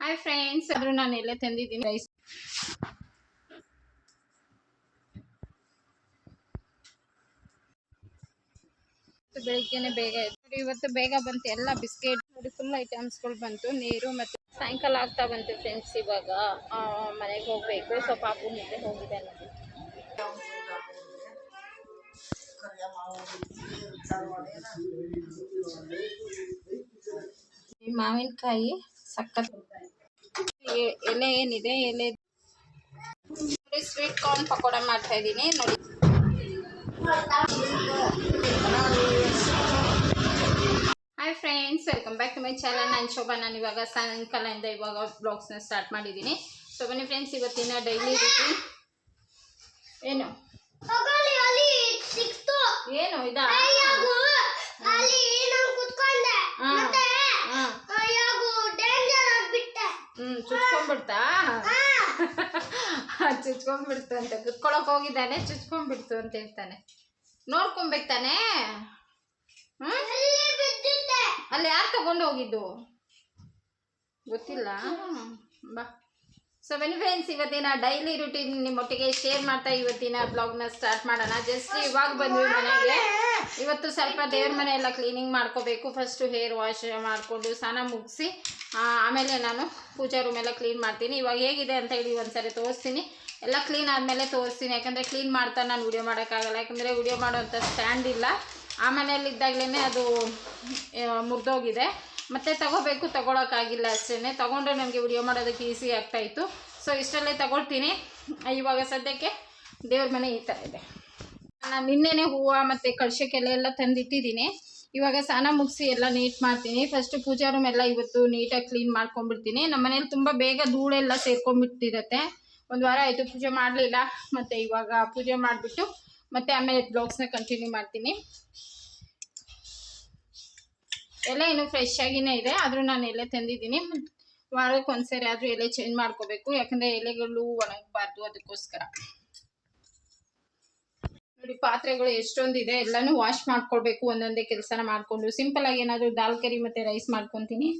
Hi friends ಆದ್ರೂ ನಾನು ಎಲ್ಲೇ ತಂದಿದ್ದೀನಿ ರೈಸ್ ಬೆಳಿಗ್ಗೆನೆ ಬೇಗ ಇತ್ತು ಇವತ್ತು ಬೇಗ ಬಂತು ಎಲ್ಲ ಬಿಸ್ಕೆಟ್. ನೋಡಿ ಫುಲ್ ಐಟಮ್ಸ್ಗಳು ಬಂತು. ನೀರು ಮತ್ತು ಸಾಯಂಕಾಲ ಆಗ್ತಾ ಬಂತು ಫ್ರೆಂಡ್ಸ್ ಇವಾಗ. ಮನೆಗೆ ಹೋಗಬೇಕು. ಸೊ ಪಾಪು ಹೋಗಿದೆ ಮಾವಿನಕಾಯಿ ಸಕ್ಕತ್. ಎಲೆ ಏನಿದೆ? ಎಲೆ. ಸ್ವೀಟ್ ಕಾರ್ನ್ ಪಕೋಡ ಮಾಡ್ತಾ ಇದ್ದೀನಿ, ನೋಡಿ. Hi friends welcome back to my channel ನಾನು ಶೋಭಾ, ನಾನು ಇವಾಗ ಸಾಯಂಕಾಲದಿಂದ ಇವಾಗ ಬ್ಲಾಗ್ಸ್ನ ಸ್ಟಾರ್ಟ್ ಮಾಡಿದ್ದೀನಿ. ಸೊ ಬನ್ನಿ ಫ್ರೆಂಡ್ಸ್ ಇವತ್ತಿನ ಡೈಲಿ ರೀತಿ ಏನು? ಏನು ಇದಾ? ಅಲ್ಲಿ ನಾನು ಕುತ್ಕೊಂಡೆ. ಮತ್ತೆ. ಅಯ್ಯಾಗು ಡೇಂಜರ್ ಆಗ್ಬಿಟ್ಟೆ. ಚುಚ್ಕೊಂಡ್ಬಿಡ್ತಾ? ಚುಚ್ಕೊಂಡ್ಬಿಡ್ತು ಅಂತ. ಕುತ್ಕೊಳಕ್ ಹೋಗಿದ್ದಾನೆ ಚುಚ್ಕೊಂಡ್ಬಿಡ್ತು ಅಂತ ಹೇಳ್ತಾನೆ. ನೋಡ್ಕೊಬೇಕು ತಾನೆ? ಅಲ್ಲಿ ಯಾರು ತಗೊಂಡು ಹೋಗಿದ್ದು? ಗೊತ್ತಿಲ್ಲ. ಬಾ. ಸೊ ಮೆನಿ ಫ್ರೆಂಡ್ಸ್ ಇವತ್ತಿನ ಡೈಲಿ ರುಟೀನ್ ನಿಮ್ಮೊಟ್ಟಿಗೆ ಶೇರ್ ಮಾಡ್ತಾ ಇವತ್ತಿನ ಬ್ಲಾಗ್ನ ಸ್ಟಾರ್ಟ್ ಮಾಡೋಣ. ಜಸ್ಟ್ ಇವಾಗ ಬಂದ್ವಿ ಮನೆಗೆ. ಇವತ್ತು ಸ್ವಲ್ಪ ದೇವ್ರ ಮನೆ ಎಲ್ಲ ಕ್ಲೀನಿಂಗ್ ಮಾಡ್ಕೋಬೇಕು. ಫಸ್ಟು ಹೇರ್ ವಾಶ್ ಮಾಡಿಕೊಂಡು ಸ್ನಾನ ಮುಗಿಸಿ ಆಮೇಲೆ ನಾನು ಪೂಜಾ ರೂಮ್ ಎಲ್ಲ ಕ್ಲೀನ್ ಮಾಡ್ತೀನಿ. ಇವಾಗ ಹೇಗಿದೆ ಅಂತ ಹೇಳಿ ಒಂದ್ಸರಿ ತೋರಿಸ್ತೀನಿ. ಎಲ್ಲ ಕ್ಲೀನ್ ಆದಮೇಲೆ ತೋರಿಸ್ತೀನಿ. ಯಾಕಂದರೆ ಕ್ಲೀನ್ ಮಾಡ್ತಾ ನಾನು ವಿಡಿಯೋ ಮಾಡೋಕ್ಕಾಗಲ್ಲ. ಯಾಕಂದರೆ ವಿಡಿಯೋ ಮಾಡೋವಂಥ ಸ್ಟ್ಯಾಂಡ್ ಇಲ್ಲ. ಆ ಮನೆಯಲ್ಲಿದ್ದಾಗಲೇ ಅದು ಮುರಿದೋಗಿದೆ. ಮತ್ತೆ ತಗೋಬೇಕು, ತಗೊಳಕ್ಕಾಗಿಲ್ಲ ಅಷ್ಟೇ ತಗೊಂಡ್ರೆ ನನಗೆ ವಿಡಿಯೋ ಮಾಡೋದಕ್ಕೆ ಈಸಿ ಆಗ್ತಾಯಿತ್ತು ಸೊ ಇಷ್ಟಲ್ಲೇ ತಗೊಳ್ತೀನಿ. ಇವಾಗ ಸದ್ಯಕ್ಕೆ ದೇವ್ರ ಮನೆ ಈ ಥರ ಇದೆ. ನಾನು ನಿನ್ನೆನೇ ಹೂವು ಮತ್ತು ಕಳಶಕ್ಕೆಲ್ಲ ಎಲ್ಲ ತಂದಿಟ್ಟಿದ್ದೀನಿ. ಇವಾಗ ಸ್ನಾನ ಮುಗಿಸಿ ಎಲ್ಲ ನೀಟ್ ಮಾಡ್ತೀನಿ. ಫಸ್ಟ್ ಪೂಜಾ ರೂಮ್ ಎಲ್ಲ ಇವತ್ತು ನೀಟಾಗಿ ಕ್ಲೀನ್ ಮಾಡ್ಕೊಂಡ್ಬಿಡ್ತೀನಿ. ನಮ್ಮ ಮನೇಲಿ ತುಂಬ ಬೇಗ ಧೂಳೆಲ್ಲ ಸೇರ್ಕೊಂಡ್ಬಿಟ್ಟಿರತ್ತೆ. ಒಂದು ವಾರ ಆಯಿತು ಪೂಜೆ ಮಾಡಲಿಲ್ಲ. ಮತ್ತು ಇವಾಗ ಪೂಜೆ ಮಾಡಿಬಿಟ್ಟು ಮತ್ತೆ ಆಮೇಲೆ ಬ್ಲಾಗ್ಸ್ನ ಕಂಟಿನ್ಯೂ ಮಾಡ್ತೀನಿ. ಎಲೆ ಇನ್ನು ಫ್ರೆಶ್ ಆಗಿನೇ ಇದೆ. ಆದರೂ ನಾನು ಎಲೆ ತಂದಿದ್ದೀನಿ. ವಾರಕ್ಕೆ ಒಂದ್ಸರಿ ಆದರೂ ಎಲೆ ಚೇಂಜ್ ಮಾಡ್ಕೋಬೇಕು. ಯಾಕಂದರೆ ಎಲೆಗಳು ಒಣಗಬಾರ್ದು ಅದಕ್ಕೋಸ್ಕರ. ನೋಡಿ ಪಾತ್ರೆಗಳು ಎಷ್ಟೊಂದಿದೆ. ಎಲ್ಲಾನು ವಾಶ್ ಮಾಡ್ಕೊಳ್ಬೇಕು. ಒಂದೊಂದೇ ಕೆಲಸನ ಮಾಡಿಕೊಂಡು. ಸಿಂಪಲ್ ಆಗಿ ಏನಾದರೂ ದಾಲ್ ಕರಿ ಮತ್ತೆ ರೈಸ್ ಮಾಡ್ಕೊತೀನಿ.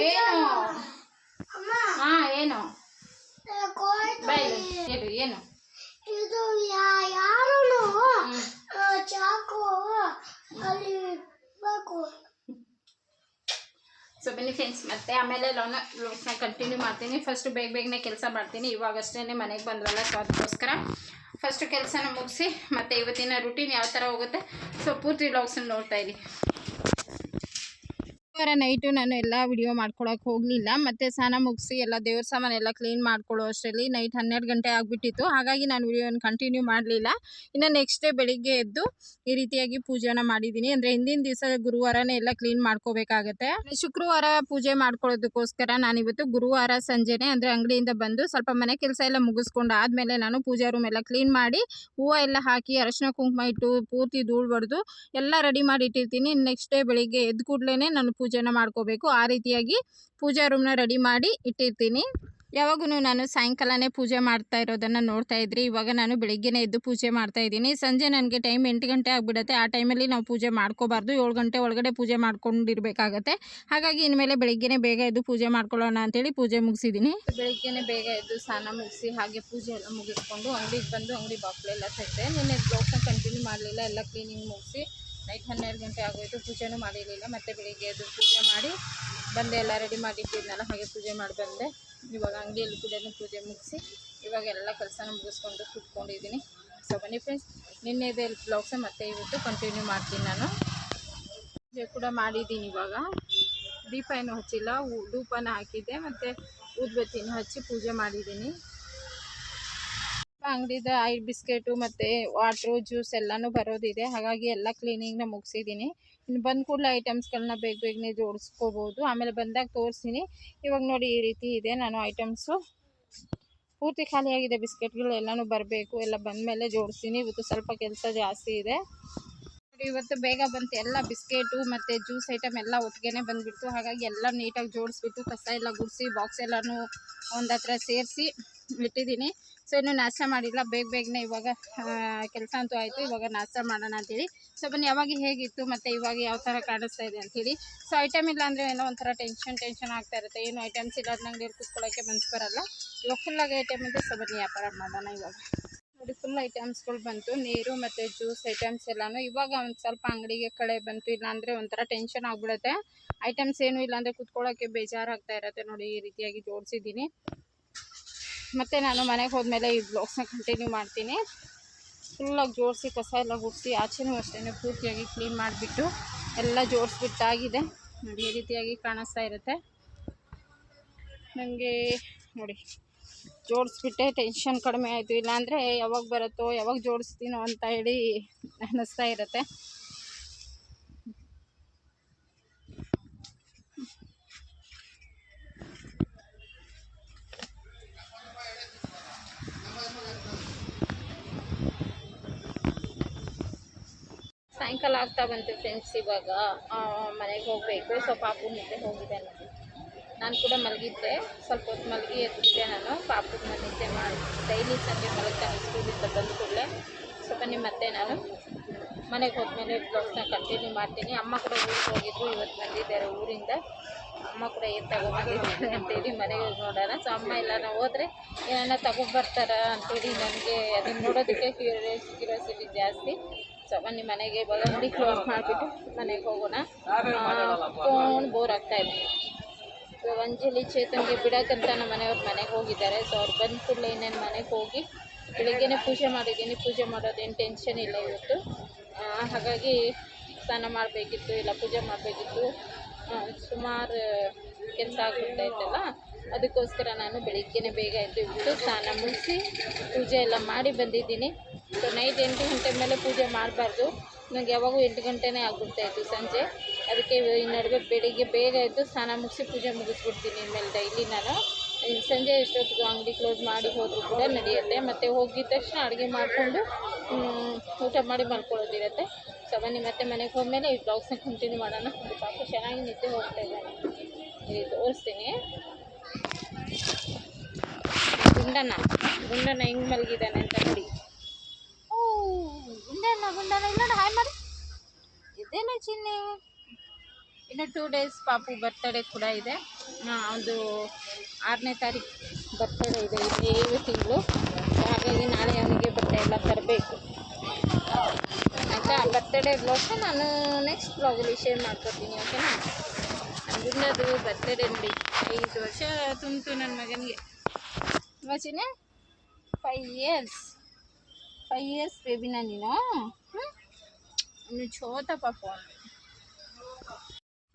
ಏನು? ಏನು? ಏನು ಇದು ಯಾ ಯಾರು ಹ್ಮ್. ಚಾಕು ಅಲ್ಲಿ ಬೇಕು ಸೊ ಬನ್ನಿ ಫ್ರೆಂಡ್ಸ್ ಮತ್ತೆ ಆಮೇಲೆ ಲೋನ ಬ್ಲಾಗ್ಸ್ನ ಕಂಟಿನ್ಯೂ ಮಾಡ್ತೀನಿ. ಫಸ್ಟ್ ಬೇಗ ಬೇಗನೆ ಕೆಲಸ ಮಾಡ್ತೀನಿ. ಇವಾಗಷ್ಟೇ ಮನೆಗೆ ಬಂದ್ರಲ್ಲ ಸೊ ಅದಕ್ಕೋಸ್ಕರ ಫಸ್ಟ್ ಕೆಲಸನ ಮುಗಿಸಿ, ಮತ್ತೆ ಇವತ್ತಿನ ರುಟೀನ್ ಯಾವ ಥರ ಹೋಗುತ್ತೆ ಸೊ ಪೂರ್ತಿ ಬ್ಲಾಗ್ಸನ್ನ ನೋಡ್ತಾ ಇರಿ. ವಾರ ನೈಟು ನಾನು ಎಲ್ಲ ವಿಡಿಯೋ ಮಾಡ್ಕೊಳಕ್ಕೆ ಹೋಗಲಿಲ್ಲ. ಮತ್ತು ಸ್ನಾನ ಮುಗಿಸಿ ಎಲ್ಲ ದೇವ್ರ ಸಾಮಾನೆಲ್ಲ ಕ್ಲೀನ್ ಮಾಡ್ಕೊಳ್ಳೋ ಅಷ್ಟರಲ್ಲಿ ನೈಟ್ ಹನ್ನೆರಡು ಗಂಟೆ ಆಗಿಬಿಟ್ಟಿತ್ತು. ಹಾಗಾಗಿ ನಾನು ವಿಡಿಯೋನ ಕಂಟಿನ್ಯೂ ಮಾಡಲಿಲ್ಲ. ಇನ್ನು ನೆಕ್ಸ್ಟ್ ಡೇ ಬೆಳಿಗ್ಗೆ ಎದ್ದು ಈ ರೀತಿಯಾಗಿ ಪೂಜೆನ ಮಾಡಿದ್ದೀನಿ. ಅಂದರೆ ಹಿಂದಿನ ದಿವಸ ಗುರುವಾರನೇ ಎಲ್ಲ ಕ್ಲೀನ್ ಮಾಡ್ಕೋಬೇಕಾಗತ್ತೆ. ಶುಕ್ರವಾರ ಪೂಜೆ ಮಾಡ್ಕೊಳ್ಳೋದಕ್ಕೋಸ್ಕರ ನಾನು ಇವತ್ತು ಗುರುವಾರ ಸಂಜೆನೆ ಅಂದರೆ ಅಂಗಡಿಯಿಂದ ಬಂದು ಸ್ವಲ್ಪ ಮನೆ ಕೆಲಸ ಎಲ್ಲ ಮುಗಿಸ್ಕೊಂಡು ಆದಮೇಲೆ ನಾನು ಪೂಜಾ ರೂಮ್ ಎಲ್ಲ ಕ್ಲೀನ್ ಮಾಡಿ ಹೂವು ಎಲ್ಲ ಹಾಕಿ ಅರಶಿನ ಕುಂಕುಮ ಇಟ್ಟು ಪೂರ್ತಿ ಧೂಳು ಬಡ್ದು ಎಲ್ಲ ರೆಡಿ ಮಾಡಿ ಇಟ್ಟಿರ್ತೀನಿ. ನೆಕ್ಸ್ಟ್ ಡೇ ಬೆಳಿಗ್ಗೆ ಎದ್ದು ಕೂಡಲೇ ನಾನು ಪೂಜೆನ ಮಾಡ್ಕೋಬೇಕು. ಆ ರೀತಿಯಾಗಿ ಪೂಜಾ ರೂಮ್ನ ರೆಡಿ ಮಾಡಿ ಇಟ್ಟಿರ್ತೀನಿ. ಯಾವಾಗೂ ನಾನು ಸಾಯಂಕಾಲನೇ ಪೂಜೆ ಮಾಡ್ತಾ ಇರೋದನ್ನು ನೋಡ್ತಾ ಇದ್ರಿ. ಇವಾಗ ನಾನು ಬೆಳಿಗ್ಗೆನೇ ಎದ್ದು ಪೂಜೆ ಮಾಡ್ತಾ ಇದ್ದೀನಿ. ಸಂಜೆ ನನಗೆ ಟೈಮ್ ಎಂಟು ಗಂಟೆ ಆಗಿಬಿಡುತ್ತೆ. ಆ ಟೈಮಲ್ಲಿ ನಾವು ಪೂಜೆ ಮಾಡ್ಕೋಬಾರ್ದು. ಏಳು ಗಂಟೆ ಒಳಗಡೆ ಪೂಜೆ ಮಾಡ್ಕೊಂಡಿರಬೇಕಾಗತ್ತೆ. ಹಾಗಾಗಿ ಇನ್ಮೇಲೆ ಬೆಳಿಗ್ಗೆನೇ ಬೇಗ ಎದ್ದು ಪೂಜೆ ಮಾಡ್ಕೊಳ್ಳೋಣ ಅಂತೇಳಿ ಪೂಜೆ ಮುಗಿಸಿದ್ದೀನಿ. ಬೆಳಿಗ್ಗೆನೇ ಬೇಗ ಎದ್ದು ಸ್ನಾನ ಮುಗಿಸಿ ಹಾಗೆ ಪೂಜೆ ಎಲ್ಲ ಮುಗಿಸ್ಕೊಂಡು ಅಂಗಡಿಗೆ ಬಂದು ಅಂಗಡಿ ಬಾಕ್ಲೆಲ್ಲ ತೆಗೆದೆ, ನಿನ್ನೆ ಬ್ಲೌಸ್ನ ಕಂಟಿನ್ಯೂ ಮಾಡಲಿಲ್ಲ. ಎಲ್ಲ ಕ್ಲೀನಿಂಗ್ ಮುಗಿಸಿ ನೈಟ್ ಹನ್ನೆರಡು ಗಂಟೆ ಆಗೋಯಿತು, ಪೂಜೆನೂ ಮಾಡಿರಲಿಲ್ಲ. ಮತ್ತೆ ಬೆಳಿಗ್ಗೆ ಎದ್ದು ಪೂಜೆ ಮಾಡಿ ಬಂದೆ, ಎಲ್ಲ ರೆಡಿ ಮಾಡಿಟ್ಟಿದ್ನಲ್ಲ, ಹಾಗೆ ಪೂಜೆ ಮಾಡಿ ಬಂದೆ. ಇವಾಗ ಅಂಗಡಿಯಲ್ಲಿ ಕೂಡ ಪೂಜೆ ಮುಗಿಸಿ ಇವಾಗ ಎಲ್ಲ ಕೆಲಸನ ಮುಗಿಸ್ಕೊಂಡು ಕುತ್ಕೊಂಡಿದ್ದೀನಿ. ಸೊ ಬನ್ನಿ ಫ್ರೆಂಡ್ಸ್ ನಿನ್ನೆದೆ ಬ್ಲೌಸೆ ಮತ್ತೆ ಇವತ್ತು ಕಂಟಿನ್ಯೂ ಮಾಡ್ತೀನಿ ನಾನು. ಪೂಜೆ ಕೂಡ ಮಾಡಿದ್ದೀನಿ ಇವಾಗ. ದೀಪ ಏನು ಹಚ್ಚಿಲ್ಲ, ಧೂಪನ ಹಾಕಿದ್ದೆ, ಮತ್ತು ಊದ್ಬತ್ತಿನ ಹಚ್ಚಿ ಪೂಜೆ ಮಾಡಿದ್ದೀನಿ. ಅಂಗಡಿದ ಐ ಬಿಸ್ಕೆಟು ಮತ್ತು ವಾಟ್ರು, ಜ್ಯೂಸ್ ಎಲ್ಲನೂ ಬರೋದಿದೆ. ಹಾಗಾಗಿ ಎಲ್ಲ ಕ್ಲೀನಿಂಗ್ನ ಮುಗಿಸಿದ್ದೀನಿ ಇನ್ನು ಬಂದ ಕೂಡಲೇ ಐಟಮ್ಸ್ಗಳನ್ನ ಬೇಗ ಬೇಗನೆ ಜೋಡಿಸ್ಕೋಬೋದು. ಆಮೇಲೆ ಬಂದಾಗ ತೋರಿಸ್ತೀನಿ. ಇವಾಗ ನೋಡಿ ಈ ರೀತಿ ಇದೆ ನಾನು ಐಟಮ್ಸು. ಪೂರ್ತಿ ಖಾಲಿಯಾಗಿದೆ ಬಿಸ್ಕೆಟ್ಗಳು, ಎಲ್ಲನೂ ಬರಬೇಕು. ಎಲ್ಲ ಬಂದಮೇಲೆ ಜೋಡಿಸ್ತೀನಿ. ಇವತ್ತು ಸ್ವಲ್ಪ ಕೆಲಸ ಜಾಸ್ತಿ ಇದೆ. ಇವತ್ತು ಬೇಗ ಬಂತು. ಎಲ್ಲ ಬಿಸ್ಕೆಟು ಮತ್ತು ಜ್ಯೂಸ್ ಐಟಮ್ ಎಲ್ಲ ಒಟ್ಟಿಗೆ ಬಂದುಬಿಡ್ತು. ಹಾಗಾಗಿ ಎಲ್ಲ ನೀಟಾಗಿ ಜೋಡಿಸ್ಬಿಟ್ಟು ಕಸ ಎಲ್ಲ ಗುಡಿಸಿ, ಬಾಕ್ಸ್ ಎಲ್ಲನೂ ಒಂದು ಹತ್ರ ಸೇರಿಸಿ. ಇಟ್ಟಿದ್ದೀನಿ ಸೊ ಇನ್ನು ನಾಷ್ಟ ಮಾಡಿಲ್ಲ. ಬೇಗ ಬೇಗನೆ ಇವಾಗ ಕೆಲಸ ಅಂತೂ ಆಯಿತು. ಇವಾಗ ನಾಷ್ಟ ಮಾಡೋಣ ಅಂತೇಳಿ. ಸೊ ಬನ್ನಿ ಯಾವಾಗ ಹೇಗಿತ್ತು ಮತ್ತು ಇವಾಗ ಯಾವ ಥರ ಕಾಣಿಸ್ತಾ ಇದೆ ಅಂತೇಳಿ. ಸೊ ಐಟಮ್ ಇಲ್ಲ ಅಂದರೆ ಏನೋ ಒಂಥರ ಟೆನ್ಷನ್ ಟೆನ್ಷನ್ ಆಗ್ತಾ ಇರುತ್ತೆ. ಏನು ಐಟಮ್ಸ್ ಇಲ್ಲ ಅಂಗಡಿಯಲ್ಲಿ ಕೂತ್ಕೊಳ್ಳೋಕ್ಕೆ ಮನ್ಸು ಬರಲ್ಲ. ಇವಾಗ ಫುಲ್ಲಾಗಿ ಐಟಮ್ ಇದೆ. ಸೊ ಬನ್ನಿ, ವ್ಯಾಪಾರ ಮಾಡೋಣ ಇವಾಗ. ನೋಡಿ ಫುಲ್ ಐಟಮ್ಸ್ಗಳು ಬಂತು. ನೀರು ಮತ್ತು ಜ್ಯೂಸ್ ಐಟಮ್ಸ್ ಎಲ್ಲಾನು. ಇವಾಗ ಒಂದು ಸ್ವಲ್ಪ ಅಂಗಡಿಗೆ ಕಳೆ ಬಂತು. ಇಲ್ಲಾಂದರೆ ಒಂಥರ ಟೆನ್ಷನ್ ಆಗಿಬಿಡುತ್ತೆ. ಐಟಮ್ಸ್ ಏನು ಇಲ್ಲಾಂದರೆ ಕುತ್ಕೊಳ್ಳೋಕ್ಕೆ ಬೇಜಾರಾಗ್ತಾ ಇರುತ್ತೆ. ನೋಡಿ, ಈ ರೀತಿಯಾಗಿ ಜೋಡಿಸಿದ್ದೀನಿ. ಮತ್ತು ನಾನು ಮನೆಗೆ ಹೋದ್ಮೇಲೆ ಈ ಬ್ಲಾಗ್ಸ್ನ ಕಂಟಿನ್ಯೂ ಮಾಡ್ತೀನಿ. ಫುಲ್ಲಾಗಿ ಜೋಡಿಸಿ ಕಸ ಎಲ್ಲ ಗುಡಿಸಿ, ಆಚೆನೂ ಅಷ್ಟೇ ಪೂರ್ತಿಯಾಗಿ ಕ್ಲೀನ್ ಮಾಡಿಬಿಟ್ಟು ಎಲ್ಲ ಜೋಡಿಸ್ಬಿಟ್ಟಾಗಿದೆ ನೋಡಿ, ಈ ರೀತಿಯಾಗಿ ಕಾಣಿಸ್ತಾ ಇರುತ್ತೆ. ನನಗೆ ನೋಡಿ ಜೋಡಿಸ್ಬಿಟ್ಟೆ ಟೆನ್ಷನ್ ಕಡಿಮೆ ಆಯಿತು. ಇಲ್ಲಾಂದರೆ ಯಾವಾಗ ಬರುತ್ತೋ, ಯಾವಾಗ ಜೋಡಿಸ್ತೀನೋ ಅಂತ ಹೇಳಿ ಅನ್ನಿಸ್ತಾ ಇರುತ್ತೆ. ಸಾಯಂಕಾಲ ಆಗ್ತಾ ಬಂತು ಫ್ರೆಂಡ್ಸ್ ಇವಾಗ. ಮನೆಗೆ ಹೋಗಬೇಕು. ಸೊ ಪಾಪು ನಿದ್ದೆ ಹೋಗಿದೆ ನೋಡಿ ನಾನು ಕೂಡ ಮಲಗಿದ್ದೆ. ಸ್ವಲ್ಪ ಹೊತ್ತು ಮಲಗಿ ಎದ್ದಿದ್ದೆ ನಾನು. ಪಾಪುನ ನಿದ್ದೆ ಮಾಡಿ ಡೈಲಿ ಸಂಜೆ ಮಲಗ್ತಾನೆ ಸ್ಕೂಲಿಂದ ಬಂದ ಕೂಡಲೇ. ಸ್ವಲ್ಪ ನಿಮ್ಮ ಮತ್ತೆ ನಾನು. ಮನೆಗೆ ಹೋದ್ಮೇಲೆ ಬ್ಲೌಸ್ನ ಕಂಟಿನ್ಯೂ ಮಾಡ್ತೀನಿ. ಅಮ್ಮ ಕೂಡ ಊರಿಗೆ ಹೋಗಿದ್ರು. ಇವತ್ತು ಬಂದಿದ್ದಾರೆ ಊರಿಂದ. ಅಮ್ಮ ಕೂಡ ಏನು ತಗೊಬಂದಿದ್ದಾರೆ ಅಂತೇಳಿ ಮನೆಗೆ ಹೋಗಿ ನೋಡೋಣ. ಸೊ, ಅಮ್ಮ ಇಲ್ಲ, ನಾವು ಹೋದರೆ ಏನನ್ನ ತಗೊಂಡ್ಬರ್ತಾರ ಅಂತೇಳಿ ನನಗೆ ಅದನ್ನು ನೋಡೋದಕ್ಕೆ ಕ್ಯೂರಿಯಸ್ ಕ್ಯೂರಿಯಾಸಿಟಿ ಜಾಸ್ತಿ. ಸೊ ಬನ್ನಿ, ಮನೆಗೆ ಇವಾಗ ಅಂಗಡಿ ಕ್ಲೋಸ್ ಮಾಡಿಬಿಟ್ಟು ಮನೆಗೆ ಹೋಗೋಣ. ಫೋನ್ ಬೋರ್ ಆಗ್ತಾ ಇದೆ. ಇವಾಗ ಅಂಜಲಿ ಚೇತನ್ಗೆ ಬಿಡಕ್ಕಂತ ನಮ್ಮ ಮನೆಯವ್ರು ಮನೆಗೆ ಹೋಗಿದ್ದಾರೆ. ಸೊ ಅವ್ರು ಬಂದ ಕೂಡಲೇ ಇನ್ನೇನು ಮನೆಗೆ ಹೋಗಿ ಬೆಳಿಗ್ಗೆನೇ ಪೂಜೆ ಮಾಡಿದ್ದೀನಿ. ಪೂಜೆ ಮಾಡೋದೇನು ಟೆನ್ಷನ್ ಇಲ್ಲ ಇವತ್ತು. ಹಾಗಾಗಿ ಸ್ನಾನ ಮಾಡಬೇಕಿತ್ತು, ಇಲ್ಲ ಪೂಜೆ ಮಾಡಬೇಕಿತ್ತು. ಸುಮಾರು ಕೆಲಸ ಆಗ್ಬಿಡ್ತಾ ಇತ್ತಲ್ಲ, ಅದಕ್ಕೋಸ್ಕರ ನಾನು ಬೆಳಿಗ್ಗೆನೇ ಬೇಗ ಎದ್ದು ಬಿಟ್ಟು ಸ್ನಾನ ಮುಗಿಸಿ ಪೂಜೆ ಎಲ್ಲ ಮಾಡಿ ಬಂದಿದ್ದೀನಿ. ಸೊ ನೈಟ್ ಎಂಟು ಗಂಟೆ ಮೇಲೆ ಪೂಜೆ ಮಾಡಬಾರ್ದು. ನನಗೆ ಯಾವಾಗೂ ಎಂಟು ಗಂಟೆನೇ ಆಗ್ಬಿಡ್ತಾ ಇತ್ತು ಸಂಜೆ. ಅದಕ್ಕೆ ಈ ನಡುವೆ ಬೆಳಿಗ್ಗೆ ಬೇಗ ಎದ್ದು ಸ್ನಾನ ಮುಗಿಸಿ ಪೂಜೆ ಮುಗಿಸ್ಬಿಡ್ತೀನಿ ಇನ್ಮೇಲೆ ಡೈಲಿ ನಾನು. ಸಂಜೆ ಎಷ್ಟೊತ್ತಿಗೆ ಅಂಗಡಿ ಕ್ಲೋಸ್ ಮಾಡಿ ಹೋದರೂ ಕೂಡ ನಡೆಯುತ್ತೆ. ಮತ್ತು ಹೋಗಿದ ತಕ್ಷಣ ಅಡುಗೆ ಮಾಡಿಕೊಂಡು ಊಟ ಮಾಡಿ ಮಲ್ಕೊಳ್ಳೋದಿರುತ್ತೆ. ಸೊ ಬನ್ನಿ, ಮತ್ತೆ ಮನೆಗೆ ಹೋದ್ಮೇಲೆ ಈ ಬ್ಲಾಗ್ಸ್ನ ಕಂಟಿನ್ಯೂ ಮಾಡೋಣ. ಪಾಪ ಚೆನ್ನಾಗಿ ನಿದ್ದೆ ಹೋಗ್ತಾ ಇದ್ದಾನೆ. ಇಲ್ಲಿ ತೋರಿಸ್ತೀನಿ. ಗುಂಡನ. ಗುಂಡನ ಹೆಂಗೆ ಮಲಗಿದ್ದಾನೆ ಅಂತ ನೋಡಿ ಓ ಗುಂಡನ ಗುಂಡನ ಇಲ್ಲ ಹಾಯ್ ಮಾಡಿ ಇದೇನು ಚಿನ್ನಿ ಇನ್ನು ಟೂ ಡೇಸ್ ಪಾಪು ಬರ್ತಡೇ ಕೂಡ ಇದೆ. ಒಂದು ಆರನೇ ತಾರೀಕು ಬರ್ತಡೇ ಇದೆ ಏಳು ತಿಂಗಳು. ಹಾಗಾಗಿ ನಾಳೆ ಅವನಿಗೆ ಬಟ್ಟೆ ಎಲ್ಲ ತರಬೇಕು. ಆಯಿತಾ? ಬರ್ತಡೇ ಬ್ಲಾಗ್ನ ನಾನು ನೆಕ್ಸ್ಟ್ ಬ್ಲಾಗಲ್ಲಿ ಶೇರ್ ಮಾಡ್ಕೊತೀನಿ ಓಕೆನಾ ಅದು ಬರ್ತಡೇ ನೋಡಿ. ಐದು ವರ್ಷ ತುಂಬಿತು ನನ್ನ ಮಗನಿಗೆ. ಮಚಿನೇ ಫೈವ್ ಇಯರ್ಸ್ ಫೈವ್ ಇಯರ್ಸ್ ಬೇಬಿನ ನೀನು? ಇನ್ನು ಚೋತ ಪಾಪ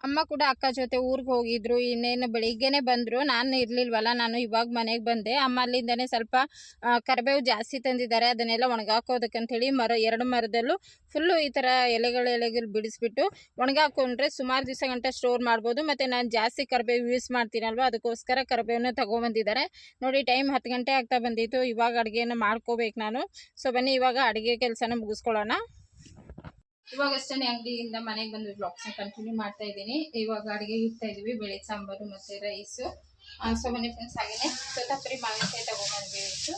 ಅಮ್ಮ ಕೂಡ ಅಕ್ಕ ಜೊತೆ ಊರಿಗೆ ಹೋಗಿದ್ರು, ಇನ್ನೇನು ಬೆಳಿಗ್ಗೆನೆ ಬಂದರು. ನಾನು ಇರಲಿಲ್ವಲ್ಲ, ನಾನು ಇವಾಗ ಮನೆಗೆ ಬಂದೆ. ಅಮ್ಮ ಅಲ್ಲಿಂದನೇ ಸ್ವಲ್ಪ ಕರಿಬೇವು ಜಾಸ್ತಿ ತಂದಿದ್ದಾರೆ. ಅದನ್ನೆಲ್ಲ ಒಣಗಾಕೋದಕ್ಕಂಥೇಳಿ ಮರ, ಎರಡು ಮರದಲ್ಲೂ ಫುಲ್ಲು ಈ ಥರ ಎಲೆಗಳು ಎಲೆಗಳು ಬಿಡಿಸ್ಬಿಟ್ಟು ಒಣಗಾಕೊಂಡ್ರೆ ಸುಮಾರು ದಿವಸ ಗಂಟೆ ಸ್ಟೋರ್ ಮಾಡ್ಬೋದು. ಮತ್ತು ನಾನು ಜಾಸ್ತಿ ಕರಿಬೇವು ಯೂಸ್ ಮಾಡ್ತೀನಲ್ವ, ಅದಕ್ಕೋಸ್ಕರ ಕರಿಬೇವನ್ನ ತಗೊಬಂದಿದ್ದಾರೆ. ನೋಡಿ ಟೈಮ್ ಹತ್ತು ಗಂಟೆ ಆಗ್ತಾ ಬಂದಿತ್ತು. ಇವಾಗ ಅಡುಗೆಯನ್ನು ಮಾಡ್ಕೋಬೇಕು ನಾನು. ಸೊ ಬನ್ನಿ, ಇವಾಗ ಅಡುಗೆ ಕೆಲಸನ ಮುಗಿಸ್ಕೊಳ್ಳೋಣ. ಇವಾಗಷ್ಟೇ ಅಂಗಡಿಯಿಂದ ಮನೆಗೆ ಬಂದು ಬ್ಲಾಗ್ಸ್ನ ಕಂಟಿನ್ಯೂ ಮಾಡ್ತಾ ಇದ್ದೀನಿ. ಇವಾಗ ಅಡುಗೆ ಇಡ್ತಾ ಇದೀವಿ ಬೆಳೆ ಸಾಂಬಾರು ಮತ್ತು ರೈಸು ಸೊ ಮನೆ ಫ್ರೆಂಡ್ಸ್ ಹಾಗೇನೆ ಸೋತಾಪುರಿ ಮಾವಿನಕಾಯಿ ತಗೊಂಡ್ಬಂದ್ವಿ ಇವತ್ತು.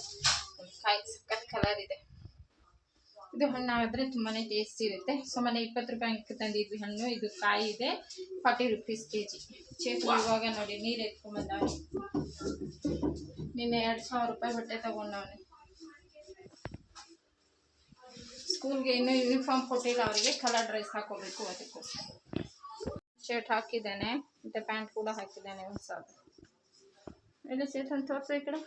ಕಾಯಿ ಸಕ್ಕತ್ ಕಲರ್ ಇದೆ. ಇದು ಹಣ್ಣಾದ್ರೆ ತುಂಬಾ ಟೇಸ್ಟ್ ಇರುತ್ತೆ. ಸೊ ಮನೆ ಇಪ್ಪತ್ತು ರೂಪಾಯಿ ತಂದಿದ್ವಿ ಹಣ್ಣು. ಇದು ಕಾಯಿ ಇದೆ forty rupees K G cheap ಇವಾಗ ನೋಡಿ, ನೀರು ಎತ್ಕೊಂಬಂದವನೆ ನಿನ್ನೆ ಎರಡು ಸಾವಿರ ರೂಪಾಯಿ ಬಟ್ಟೆ ತಗೊಂಡವನೆ. ಸ್ಕೂಲ್ಗೆ ಇನ್ನೂ ಯೂನಿಫಾರ್ಮ್ ಕೊಟ್ಟಿಲ್ಲ ಅವರಿಗೆ ಕಲರ್ ಡ್ರೆಸ್ ಹಾಕೋಬೇಕು ಅದಕ್ಕೋಸ್ಕರ. ಶರ್ಟ್ ಹಾಕಿದ್ದಾನೆ, ಮತ್ತು ಪ್ಯಾಂಟ್ ಕೂಡ ಹಾಕಿದ್ದಾನೆ ಹೊಸದು ಎಲ್ಲಿ ಅಂತ ತೋರಿಸು ಈ ಕಡೆ.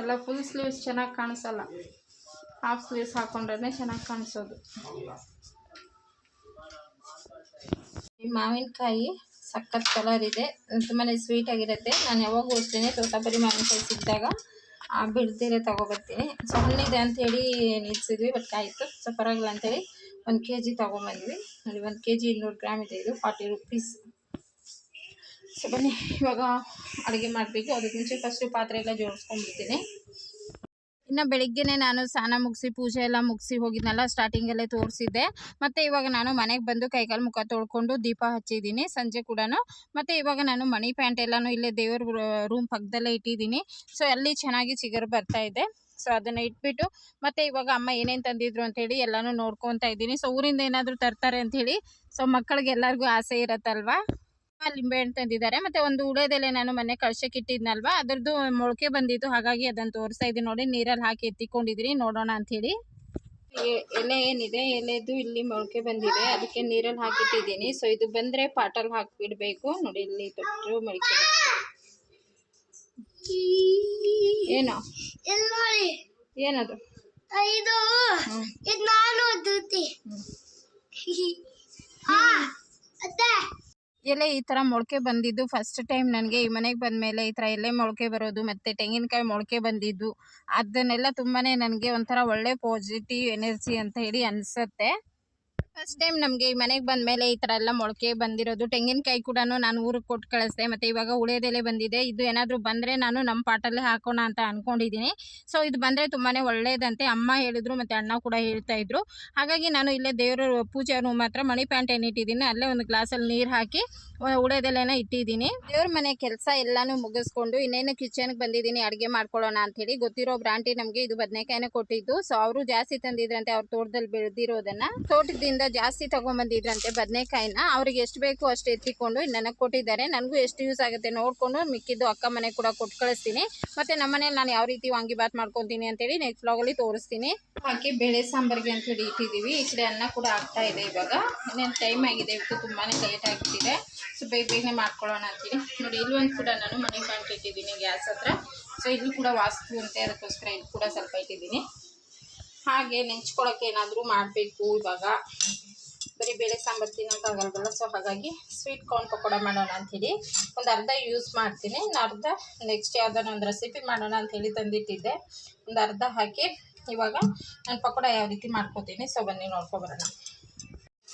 ಎಲ್ಲ ಫುಲ್ ಸ್ಲೀವ್ಸ್ ಚೆನ್ನಾಗಿ ಕಾಣಿಸಲ್ಲ. ಹಾಫ್ ಸ್ಲೀವ್ಸ್ ಹಾಕೊಂಡ್ರೆ ಚೆನ್ನಾಗಿ ಕಾಣಿಸೋದು. ಈ ಮಾವಿನಕಾಯಿ ಸಖತ್ ಕಲರ್ ಇದೆ. ತುಂಬಾ ಸ್ವೀಟ್ ಆಗಿರುತ್ತೆ. ನಾನು ಯಾವಾಗೂ ಅಷ್ಟೇ ತೋಟಬರಿ ಮಾವಿನಕಾಯಿ ಸಿಕ್ಕಿದಾಗ ಆ ಬಿಡ್ದಿರೆ ತಗೊಬರ್ತೀನಿ. ಅಂತ ಅಂಥೇಳಿ ನಿಲ್ಸಿದ್ವಿ ಬಟ್ ಆಯ್ತು. ಸೊ ಪರವಾಗಿಲ್ಲ ಅಂತೇಳಿ ಒಂದು ಕೆ ಜಿ ತೊಗೊಂಬಂದ್ವಿ. ಅಲ್ಲಿ ಒಂದು ಕೆ ಜಿ ಇನ್ನೂರು ಗ್ರಾಮ್ ಇದೆ ಇದು ಫಾರ್ಟಿ ರುಪೀಸ್ ಸೊ ಬನ್ನಿ, ಇವಾಗ ಅಡುಗೆ ಮಾಡಬೇಕು. ಅದಕ್ಕೆ ಮುಂಚೆ ಫಸ್ಟು ಪಾತ್ರೆ ಎಲ್ಲ ಜೋಡಿಸ್ಕೊಂಡ್ಬಿಡ್ತೀನಿ. ಇನ್ನು ಬೆಳಿಗ್ಗೆನೆ ನಾನು ಸ್ನಾನ ಮುಗಿಸಿ ಪೂಜೆ ಎಲ್ಲ ಮುಗಿಸಿ ಹೋಗಿದ್ನಲ್ಲ ಸ್ಟಾರ್ಟಿಂಗಲ್ಲೇ ತೋರಿಸಿದ್ದೆ. ಮತ್ತು ಇವಾಗ ನಾನು ಮನೆಗೆ ಬಂದು ಕೈಕಾಲು ಮುಖ ತೊಳ್ಕೊಂಡು ದೀಪ ಹಚ್ಚಿದ್ದೀನಿ, ಸಂಜೆ ಕೂಡ ಮತ್ತು ಇವಾಗ ನಾನು ಮಣಿ ಪ್ಯಾಂಟ್ ಎಲ್ಲನೂ ಇಲ್ಲೇ ದೇವ್ರ ರೂಮ್ ಪಕ್ಕದಲ್ಲೇ ಇಟ್ಟಿದ್ದೀನಿ. ಸೊ ಅಲ್ಲಿ ಚೆನ್ನಾಗಿ ಚಿಗರು ಬರ್ತಾ ಇದೆ. ಸೊ ಅದನ್ನು ಇಟ್ಬಿಟ್ಟು ಮತ್ತು ಇವಾಗ ಅಮ್ಮ ಏನೇನು ತಂದಿದ್ರು ಅಂತೇಳಿ ಎಲ್ಲನೂ ನೋಡ್ಕೊತಾ ಇದ್ದೀನಿ. ಸೊ ಊರಿಂದ ಏನಾದರೂ ತರ್ತಾರೆ ಅಂಥೇಳಿ ಸೊ ಮಕ್ಕಳಿಗೆ ಎಲ್ಲರಿಗೂ ಆಸೆ ಇರತ್ತಲ್ವಾ? ಆ, ಲಿಂಬೆಹಣ್ಣು ತಂದಿದ್ದಾರೆ. ಮತ್ತೆ ಒಂದು ಉಳೆದೆಲೆ ನಾನು ಮನೆ ಕಳ್ಸಕ್ಕೆ ಇಟ್ಟಿದ್ನಲ್ವಾ? ಅದ್ರದ್ದು ಮೊಳಕೆ ಬಂದಿತ್ತು. ಹಾಗಾಗಿ ಅದನ್ನು ತೋರಿಸ್ತಾ ಇದ್ದೀನಿ ನೋಡಿ. ನೀರಲ್ಲಿ ಹಾಕಿ ಎತ್ತಿಕೊಂಡಿದ್ದೀನಿ ನೋಡೋಣ ಅಂಥೇಳಿ. ಎಲೆ ಏನಿದೆ? ಎಲೆದು ಇಲ್ಲಿ ಮೊಳಕೆ ಬಂದಿದೆ. ಅದಕ್ಕೆ ನೀರಲ್ಲಿ ಹಾಕಿಟ್ಟಿದ್ದೀನಿ ಸೊ ಇದು ಬಂದರೆ ಪಾಟಲ್ಲಿ ಹಾಕಿಬಿಡಬೇಕು. ನೋಡಿ ಇಲ್ಲಿ ತೊಟ್ಟು ಮೊಳಕೆ ಏನೋ? ಏನದು? ಇದು ನಾನು ಎಲೆ ಈ ಥರ ಮೊಳಕೆ ಬಂದಿದ್ದು ಫಸ್ಟ್ ಟೈಮ್ ನನಗೆ ಈ ಮನೆಗೆ ಬಂದಮೇಲೆ ಈ ಥರ ಎಲೆ ಮೊಳಕೆ ಬರೋದು, ಮತ್ತು ತೆಂಗಿನಕಾಯಿ ಮೊಳಕೆ ಬಂದಿದ್ದು, ಅದನ್ನೆಲ್ಲ ತುಂಬಾ ನನಗೆ ಒಂಥರ ಒಳ್ಳೆ ಪಾಸಿಟಿವ್ ಎನರ್ಜಿ ಅಂತ ಹೇಳಿ ಅನಿಸುತ್ತೆ. ಫಸ್ಟ್ ಟೈಮ್ ನಮಗೆ ಈ ಮನೆಗೆ ಬಂದಮೇಲೆ ಈ ಥರ ಎಲ್ಲ ಮೊಳಕೆ ಬಂದಿರೋದು. ತೆಂಗಿನಕಾಯಿ ಕೂಡ ನಾನು ಊರಿಗೆ ಕೊಟ್ಟು ಕಳಿಸ್ದೆ. ಮತ್ತು ಇವಾಗ ಉಳಿಯೋದೆಲೆ ಬಂದಿದೆ. ಇದು ಏನಾದರೂ ಬಂದರೆ ನಾನು ನಮ್ಮ ಪಾಟಲ್ಲೇ ಹಾಕೋಣ ಅಂತ ಅಂದ್ಕೊಂಡಿದ್ದೀನಿ ಸೊ ಇದು ಬಂದರೆ ತುಂಬಾ ಒಳ್ಳೆಯದಂತೆ ಅಮ್ಮ ಹೇಳಿದ್ರು ಮತ್ತು ಅಣ್ಣ ಕೂಡ ಹೇಳ್ತಾ ಇದ್ರು. ಹಾಗಾಗಿ ನಾನು ಇಲ್ಲೇ ದೇವರ ಪೂಜೆ ರೂಮ್ ಹತ್ರ ಮಣಿ ಪ್ಯಾಂಟ್ ಏನು ಇಟ್ಟಿದ್ದೀನಿ. ಅಲ್ಲೇ ಒಂದು ಗ್ಲಾಸಲ್ಲಿ ನೀರು ಹಾಕಿ ಉಳಿಯೋದೆಲೆನ ಇಟ್ಟಿದ್ದೀನಿ. ದೇವ್ರ ಮನೆ ಕೆಲಸ ಎಲ್ಲಾನು ಮುಗಿಸ್ಕೊಂಡು ಇನ್ನೇನು ಕಿಚನ್ಗೆ ಬಂದಿದ್ದೀನಿ, ಅಡುಗೆ ಮಾಡ್ಕೊಳ್ಳೋಣ ಅಂಥೇಳಿ ಗೊತ್ತಿರೋ ಬ್ರಾಂಟಿ ನಮಗೆ ಇದು ಬದನೆಕಾಯಿನ ಕೊಟ್ಟಿದ್ದು. ಸೊ ಅವರು ಜಾಸ್ತಿ ತಂದಿದ್ರಂತೆ. ಅವ್ರ ತೋಟದಲ್ಲಿ ಬೆಳೆದಿರೋದನ್ನು. ತೋಟದಿಂದ ಜಾಸ್ತಿ ತಗೊಂಡ್ಬಂದಿದ್ರಂತೆ ಬದನೆಕಾಯಿನ, ಅವ್ರಿಗೆ ಎಷ್ಟು ಬೇಕು ಅಷ್ಟು ಎತ್ತಿಕೊಂಡು ನನಗೆ ಕೊಟ್ಟಿದ್ದಾರೆ. ನನಗೂ ಎಷ್ಟು ಯೂಸ್ ಆಗುತ್ತೆ ನೋಡಿಕೊಂಡು ಮಿಕ್ಕಿದ್ದು ಅಕ್ಕ ಮನೆ ಕೂಡ ಕೊಟ್ಟು ಕಳಿಸ್ತೀನಿ. ಮತ್ತು ನಮ್ಮ ಮನೇಲಿ ನಾನು ಯಾವ ರೀತಿ ವಾಂಗಿಬಾತ್ ಮಾಡ್ಕೊತೀನಿ ಅಂತೇಳಿ ನೆಕ್ಸ್ಟ್ ವ್ಲಾಗಲ್ಲಿ ತೋರಿಸ್ತೀನಿ. ಹಾಕಿ ಬೇಳೆ ಸಾಂಬಾರಿಗೆ ಅಂತೇಳಿ ಇಟ್ಟಿದ್ದೀವಿ. ಈ ಕಡೆ ಅನ್ನ ಕೂಡ ಆಗ್ತಾ ಇದೆ ಇವಾಗ. ಇನ್ನೇನು ಟೈಮ್ ಆಗಿದೆ, ಇವತ್ತು ತುಂಬಾ ಲೇಟ್ ಆಗ್ತಿದೆ. ಸೊ ಬೇಗ ಬೇಗನೆ ಮಾಡ್ಕೊಳ್ಳೋಣ ಅಂತೀನಿ ನೋಡಿ, ಇಲ್ಲಿ ಒಂದು ಕೂಡ ನಾನು ಮನೆ ಇಟ್ಟಿದ್ದೀನಿ ಗ್ಯಾಸ್ ಹತ್ರ. ಸೊ ಇಲ್ಲೂ ಕೂಡ ವಾಸ್ತು ಅಂತೆ, ಅದಕ್ಕೋಸ್ಕರ ಇಲ್ಲಿ ಕೂಡ ಸ್ವಲ್ಪ ಇಟ್ಟಿದ್ದೀನಿ. ಹಾಗೆ ನೆಂಚ್ಕೊಳಕ್ಕೆ ಏನಾದರೂ ಮಾಡಬೇಕು ಇವಾಗ. ಬರೀ ಬೇಳೆ ಸಾಂಬಾರು ತಿನ್ನೋಕ್ಕಾಗಲ್ವಲ್ಲ ಸೊ ಹಾಗಾಗಿ ಸ್ವೀಟ್ ಕಾರ್ನ್ ಪಕೋಡ ಮಾಡೋಣ ಅಂಥೇಳಿ ಒಂದು ಅರ್ಧ ಯೂಸ್ ಮಾಡ್ತೀನಿ. ಇನ್ನು ಅರ್ಧ ನೆಕ್ಸ್ಟ್ ಯಾವ್ದಾನ ಒಂದು ರೆಸಿಪಿ ಮಾಡೋಣ ಅಂಥೇಳಿ ತಂದಿಟ್ಟಿದ್ದೆ. ಒಂದು ಅರ್ಧ ಹಾಕಿ ಇವಾಗ ನಾನು ಪಕೋಡ ಯಾವ ರೀತಿ ಮಾಡ್ಕೋತೀನಿ. ಸೊ ಬನ್ನಿ ನೋಡ್ಕೊಬರೋಣ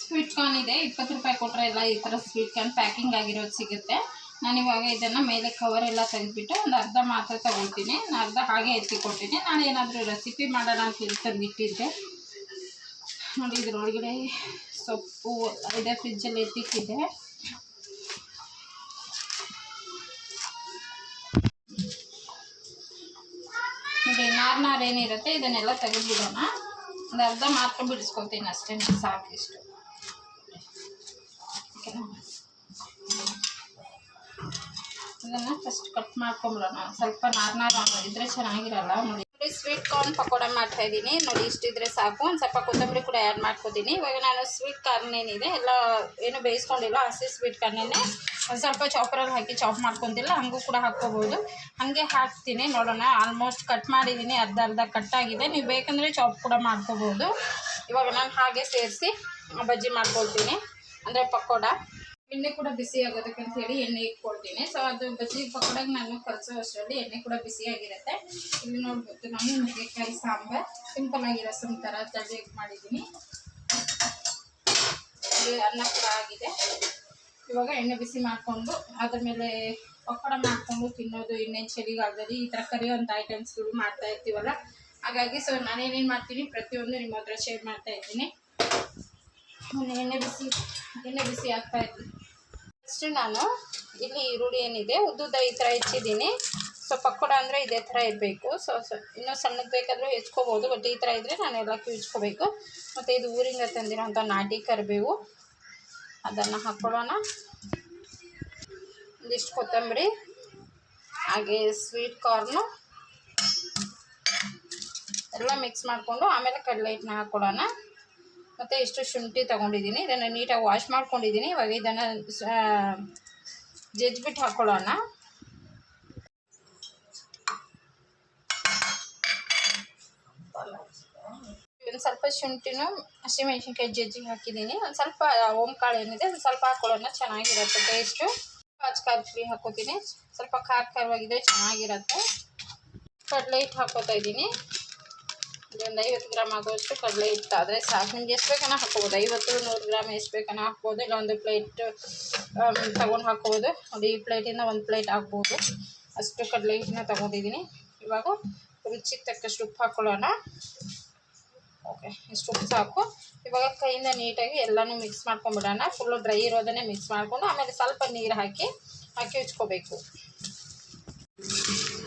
ಸ್ವೀಟ್ ಕಾರ್ನ್ ಇದೆ, ಇಪ್ಪತ್ತು ರೂಪಾಯಿ ಕೊಟ್ಟರೆ ಎಲ್ಲ ಈ ಥರ ಸ್ವೀಟ್ ಕಾರ್ನ್ ಪ್ಯಾಕಿಂಗ್ ಆಗಿರೋದು ಸಿಗುತ್ತೆ. ನಾನು ಇವಾಗ ಇದನ್ನು ಮೇಲೆ ಕವರ್ ಎಲ್ಲ ತೆಗೆದುಬಿಟ್ಟು ಒಂದು ಅರ್ಧ ಮಾತ್ರ ತಗೊಳ್ತೀನಿ. ಅರ್ಧ ಹಾಗೆ ಎತ್ತಿಕೊಟ್ಟಿನಿ ನಾನು ಏನಾದರೂ ರೆಸಿಪಿ ಮಾಡೋಣ ಅಂತ ಹೇಳಿ ತಂದಿಟ್ಟಿದ್ದೆ ನೋಡಿ, ಇದರೊಳಗಡೆ ಸೊಪ್ಪು ಇದೆ ಫ್ರಿಜ್ಜಲ್ಲಿ ಎತ್ತಿಟ್ಟಿದ್ದೆ. ನೋಡಿ, ನಾರು ನಾರು ಏನಿರುತ್ತೆ, ಇದನ್ನೆಲ್ಲ ತೆಗೆದುಬಿಡೋಣ. ಒಂದು ಅರ್ಧ ಮಾತ್ರ ಬಿಡಿಸ್ಕೊತೀನಿ ಅಷ್ಟೇ ಸಾಕಿಷ್ಟು ಇದನ್ನು ಫಸ್ಟ್ ಕಟ್ ಮಾಡ್ಕೊಂಬಿಡೋಣ. ಸ್ವಲ್ಪ ನಾರ್ ನಾರ್ ಇದ್ರೆ ಚೆನ್ನಾಗಿರಲ್ಲ ನೋಡಿ. ನೋಡಿ ಸ್ವೀಟ್ ಕಾರ್ನ್ ಪಕೋಡ ಮಾಡ್ತಾ ಇದ್ದೀನಿ. ನೋಡಿ, ಇಷ್ಟಿದ್ರೆ ಸಾಕು. ಒಂದು ಸ್ವಲ್ಪ ಕೊತ್ತಂಬರಿ ಕೂಡ ಆ್ಯಡ್ ಮಾಡ್ಕೊತೀನಿ. ಇವಾಗ ನಾನು ಸ್ವೀಟ್ ಕಾರ್ನ್ ಏನಿದೆ, ಎಲ್ಲ ಏನು ಬೇಯಿಸ್ಕೊಂಡಿಲ್ಲ, ಹಸಿ ಸ್ವೀಟ್ ಕಾರ್ನೇನೆ ಒಂದು ಸ್ವಲ್ಪ ಚಾಪರಲ್ಲಿ ಹಾಕಿ ಚಾಪ್ ಮಾಡ್ಕೊತಿಲ್ಲ, ಹಂಗೂ ಕೂಡ ಹಾಕ್ಕೋಬೋದು. ಹಾಗೆ ಹಾಕ್ತೀನಿ. ನೋಡೋಣ ಆಲ್ಮೋಸ್ಟ್ ಕಟ್ ಮಾಡಿದ್ದೀನಿ. ಅರ್ಧ ಅರ್ಧ ಕಟ್ ಆಗಿದೆ. ನೀವು ಬೇಕಂದರೆ ಚಾಪ್ ಕೂಡ ಮಾಡ್ಕೋಬೋದು. ಇವಾಗ ನಾನು ಹಾಗೆ ಸೇರಿಸಿ ಬಜ್ಜಿ ಮಾಡ್ಕೊಳ್ತೀನಿ. ಅಂದರೆ ಪಕೋಡ. ಎಣ್ಣೆ ಕೂಡ ಬಿಸಿ ಆಗೋದಕ್ಕೆ ಅಂತ ಹೇಳಿ ಎಣ್ಣೆ ಇಟ್ಕೊಳ್ತೀನಿ. ಸೊ ಅದು ಬಜ್ಜಿ ಪಕೋಡಾಗ ನಾನು ಕಲಸೋ ಅಷ್ಟರಲ್ಲಿ ಎಣ್ಣೆ ಕೂಡ ಬಿಸಿಯಾಗಿರುತ್ತೆ ಇಲ್ಲಿ ನೋಡ್ಬೋದು ನಾನು ನುಗ್ಗೆಕಾಯಿ, ಸಾಂಬಾರ್, ಸಿಂಪಲ್ ಆಗಿ ರಸಮ್ ಥರ ಇದು ಮಾಡಿದ್ದೀನಿ. ಅನ್ನ ಕೂಡ ಆಗಿದೆ. ಇವಾಗ ಎಣ್ಣೆ ಬಿಸಿ ಮಾಡಿಕೊಂಡು ಅದ್ರ ಮೇಲೆ ಪಕೋಡ ಮಾಡಿಕೊಂಡು ತಿನ್ನೋದು, ಇನ್ನೇನು ಚಳಿಗಾಲದಲ್ಲಿ ಈ ಥರ ಕರಿಯೋಂಥ ಐಟಮ್ಸ್ಗಳು ಮಾಡ್ತಾ ಇರ್ತೀವಲ್ಲ, ಹಾಗಾಗಿ ಸೊ ನಾನೇನೇನು ಮಾಡ್ತೀನಿ, ಪ್ರತಿಯೊಂದು ನಿಮ್ಮ ಹತ್ರ ಶೇರ್ ಮಾಡ್ತಾ ಇದ್ದೀನಿ. ಎಣ್ಣೆ ಬಿಸಿ ಎಣ್ಣೆ ಬಿಸಿ ಆಗ್ತಾ ಇದ್ದೀನಿ ನೆಕ್ಸ್ಟ್ ನಾನು ಇಲ್ಲಿ ಈರುಳ್ಳಿ ಏನಿದೆ, ಉದ್ದುದ್ದ ಈ ಥರ ಹೆಚ್ಚಿದ್ದೀನಿ. ಸೊ ಪಕೋಡ ಅಂದರೆ ಇದೇ ಥರ ಇರಬೇಕು. ಸೊ ಸೊ, ಇನ್ನೂ ಸಣ್ಣದು ಬೇಕಾದರೂ ಹೆಚ್ಕೋಬೋದು, ಬಟ್ ಈ ಥರ ಇದ್ದರೆ ನಾನು ಎಲ್ಲಕ್ಕೂ ಹೆಚ್ಕೋಬೇಕು. ಮತ್ತು ಇದು ಊರಿಂದ ತಂದಿರೋಂಥ ನಾಟಿ ಕರಿಬೇವು. ಅದನ್ನು ಹಾಕ್ಕೊಳ್ಳೋಣ ಒಂದಿಷ್ಟು ಕೊತ್ತಂಬರಿ, ಹಾಗೆ ಸ್ವೀಟ್ ಕಾರ್ನು ಎಲ್ಲ ಮಿಕ್ಸ್ ಮಾಡಿಕೊಂಡು ಆಮೇಲೆ ಕಡಲೆ ಹಿಟ್ಟನ್ನ ಹಾಕ್ಕೊಳ್ಳೋಣ ಮತ್ತು ಇಷ್ಟು ಶುಂಠಿ ತೊಗೊಂಡಿದ್ದೀನಿ. ಇದನ್ನು ನೀಟಾಗಿ ವಾಶ್ ಮಾಡ್ಕೊಂಡಿದ್ದೀನಿ. ಇವಾಗ ಇದನ್ನು ಜಜ್ಬಿಟ್ಟು ಹಾಕ್ಕೊಳ್ಳೋಣ ಒಂದು ಸ್ವಲ್ಪ ಶುಂಠಿನೂ ಹಸಿಮೆಣ್ಸಿನ್ಕಾಯಿ ಜಜ್ಜಿಗೆ ಹಾಕಿದ್ದೀನಿ. ಒಂದು ಸ್ವಲ್ಪ ಓಂಕಾಳು ಏನಿದೆ ಒಂದು ಸ್ವಲ್ಪ ಹಾಕ್ಕೊಳ್ಳೋಣ ಚೆನ್ನಾಗಿರುತ್ತೆ ಟೇಸ್ಟು ಖಾರ ಪುಡಿ ಹಾಕೋತೀನಿ. ಸ್ವಲ್ಪ ಖಾರ ಖಾರವಾಗಿದೆ, ಚೆನ್ನಾಗಿರುತ್ತೆ. ಕಡಲೆ ಹಿಟ್ಟು ಹಾಕ್ಕೋತಾ ಇದ್ದೀನಿ. ಒಂದು ಐವತ್ತು ಗ್ರಾಮ್ ಆಗುವಷ್ಟು ಕಡಲೆ ಹಿಟ್ಟು. ಆದರೆ ಸಾಕು ನಿಮ್ಗೆ ಎಷ್ಟು ಬೇಕನ್ನ ಹಾಕ್ಕೋಬೋದು ಐವತ್ತು, ನೂರು ಗ್ರಾಮ್ ಎಷ್ಟು ಬೇಕನ್ನ ಹಾಕ್ಬೋದು. ಇಲ್ಲ ಒಂದು ಪ್ಲೇಟ್ ತಗೊಂಡು ಹಾಕ್ಬೋದು. ನೋಡಿ, ಈ ಪ್ಲೇಟಿಂದ ಒಂದು ಪ್ಲೇಟ್ ಹಾಕ್ಬೋದು. ಅಷ್ಟು ಕಡಲೆ ಹಿಟ್ಟನ್ನ ತಗೊಂಡಿದ್ದೀನಿ ಇವಾಗ ರುಚಿಗೆ ತಕ್ಕಷ್ಟು ಉಪ್ಪು ಹಾಕ್ಕೊಳ್ಳೋಣ ಓಕೆ, ಇಷ್ಟು ಉಪ್ಪು ಸಾಕು. ಇವಾಗ ಕೈಯಿಂದ ನೀಟಾಗಿ ಎಲ್ಲನೂ ಮಿಕ್ಸ್ ಮಾಡ್ಕೊಂಬಿಡೋಣ. ಫುಲ್ಲು ಡ್ರೈ ಇರೋದನ್ನೇ ಮಿಕ್ಸ್ ಮಾಡಿಕೊಂಡು, ಆಮೇಲೆ ಸ್ವಲ್ಪ ನೀರು ಹಾಕಿ ಹಾಕಿ ಉಚ್ಕೋಬೇಕು